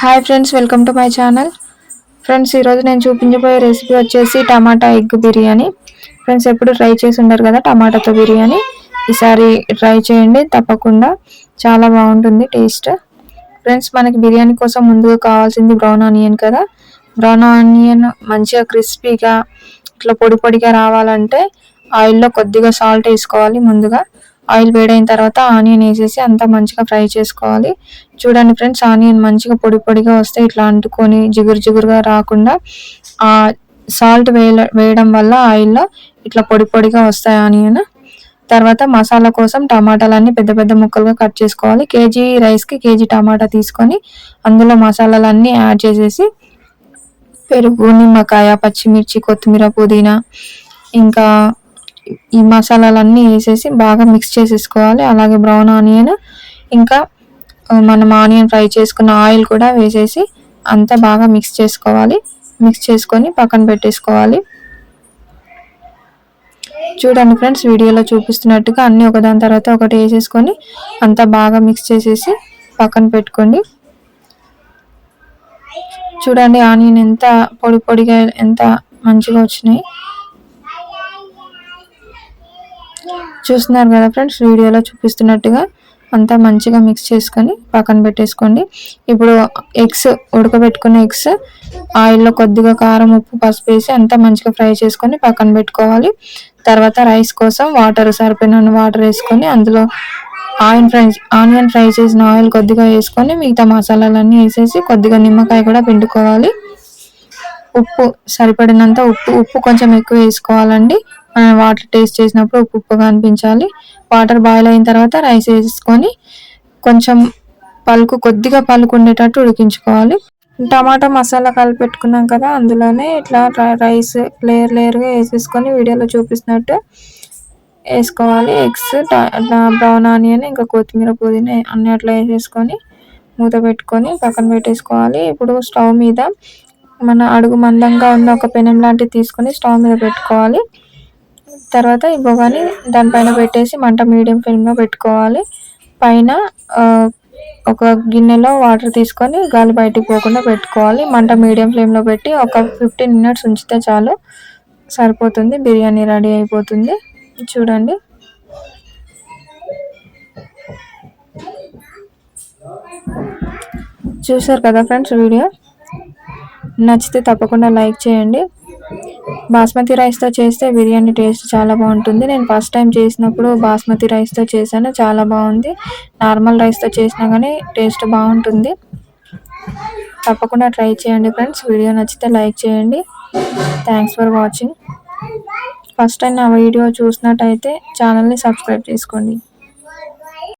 Hi friends welcome to my channel friends ఈరోజు నేను చూపించబోయే రెసిపీ వచ్చేసి టమాటా ఎగ్ బిర్యానీ. ఫ్రెండ్స్ ఎప్పుడు ట్రై చేసి ఉండరు కదా టమాటాతో బిర్యానీ. ఈసారి ట్రై చేయండి తప్పకుండా. చాలా బాగుంటుంది టేస్ట్ ఫ్రెండ్స్ మనకి బిర్యానీ కోసం ముందుగా కావాల్సింది బ్రౌన్ ఆనియన్ కదా. బ్రౌన్ ఆనియన్ మంచిగా క్రిస్పీగా ఇట్లా పొడి పొడిగా రావాలంటే ఆయిల్లో కొద్దిగా సాల్ట్ వేసుకోవాలి ముందుగా. ఆయిల్ వేడైన తర్వాత ఆనియన్ వేసేసి అంతా మంచిగా ఫ్రై చేసుకోవాలి. చూడండి ఫ్రెండ్స్ ఆనియన్ మంచిగా పొడి పొడిగా వస్తే ఇట్లా అంటుకొని జిగురు జిగురుగా రాకుండా ఆ సాల్ట్ వేయ వేయడం వల్ల ఆయిల్లో ఇట్లా పొడి పొడిగా వస్తాయి ఆనియన్. తర్వాత మసాలా కోసం టమాటాలన్నీ పెద్ద పెద్ద ముక్కలుగా కట్ చేసుకోవాలి. కేజీ రైస్కి కేజీ టమాటా తీసుకొని అందులో మసాలాలన్నీ యాడ్ చేసేసి పెరుగు నిమ్మకాయ పచ్చిమిర్చి కొత్తిమీర పుదీనా ఇంకా ఈ మసాలాలన్నీ వేసేసి బాగా మిక్స్ చేసేసుకోవాలి. అలాగే బ్రౌన్ ఆనియన్ ఇంకా మనం ఆనియన్ ఫ్రై చేసుకున్న ఆయిల్ కూడా వేసేసి అంతా బాగా మిక్స్ చేసుకోవాలి. మిక్స్ చేసుకొని పక్కన పెట్టేసుకోవాలి. చూడండి ఫ్రెండ్స్ వీడియోలో చూపిస్తున్నట్టుగా అన్నీ ఒకదాని తర్వాత ఒకటి వేసేసుకొని అంతా బాగా మిక్స్ చేసేసి పక్కన పెట్టుకోండి. చూడండి ఆనియన్ ఎంత పొడి పొడిగా ఎంత మంచిగా వచ్చినాయి. చూస్తున్నారు కదా ఫ్రెండ్స్ వీడియోలో చూపిస్తున్నట్టుగా అంతా మంచిగా మిక్స్ చేసుకొని పక్కన పెట్టేసుకోండి. ఇప్పుడు ఎగ్స్ ఉడకబెట్టుకున్న ఎగ్స్ ఆయిల్లో కొద్దిగా కారం ఉప్పు పసుపు వేసి అంతా మంచిగా ఫ్రై చేసుకొని పక్కన పెట్టుకోవాలి. తర్వాత రైస్ కోసం వాటర్ సరిపోయిన వాటర్ వేసుకొని అందులో ఆయిల్ ఫ్రై ఆనియన్ ఫ్రై చేసిన ఆయిల్ కొద్దిగా వేసుకొని మిగతా మసాలాలన్నీ వేసేసి కొద్దిగా నిమ్మకాయ కూడా పిండుకోవాలి. ఉప్పు సరిపడినంత ఉప్పు ఉప్పు కొంచెం ఎక్కువ వేసుకోవాలండి. వాటర్ టేస్ట్ చేసినప్పుడు ఉప్పు ఉప్పుగా అనిపించాలి వాటర్ బాయిల్ అయిన తర్వాత రైస్ వేసుకొని కొంచెం పలుకు కొద్దిగా పలుకు ఉండేటట్టు ఉడికించుకోవాలి. టమాటా మసాలా కలిపి పెట్టుకున్నాం కదా అందులోనే ఇట్లా రైస్ లేయర్ లేయర్గా వేసేసుకొని వీడియోలో చూపిస్తున్నట్టు వేసుకోవాలి. ఎగ్స్ బ్రౌన్ ఆనియన్ ఇంకా కొత్తిమీర పుదీనా అన్ని అట్లా వేసేసుకొని మూత పెట్టుకొని పక్కన పెట్టేసుకోవాలి. ఇప్పుడు స్టవ్ మీద మన అడుగు మందంగా ఉన్న ఒక పెనం లాంటివి తీసుకొని స్టవ్ మీద పెట్టుకోవాలి. తర్వాత ఈ బొగాని దానిపైన పెట్టేసి మంట మీడియం ఫ్లేమ్లో పెట్టుకోవాలి. పైన ఒక గిన్నెలో వాటర్ తీసుకొని గాలి బయటికి పోకుండా పెట్టుకోవాలి. మంట మీడియం ఫ్లేమ్లో పెట్టి ఒక ఫిఫ్టీన్ మినిట్స్ ఉంచితే చాలు సరిపోతుంది. బిర్యానీ రెడీ అయిపోతుంది. చూడండి. చూసారు కదా ఫ్రెండ్స్ వీడియో? నచ్చితే తప్పకుండా లైక్ చేయండి. బాస్మతి రైస్తో చేస్తే బిర్యానీ టేస్ట్ చాలా బాగుంటుంది. నేను ఫస్ట్ టైం చేసినప్పుడు బాస్మతి రైస్తో చేశాను. చాలా బాగుంది. నార్మల్ రైస్తో చేసినా కానీ టేస్ట్ బాగుంటుంది. తప్పకుండా ట్రై చేయండి ఫ్రెండ్స్. వీడియో నచ్చితే లైక్ చేయండి. Thanks for watching. First time నా వీడియో చూసినట్టయితే ఛానల్ని సబ్స్క్రైబ్ చేసుకోండి.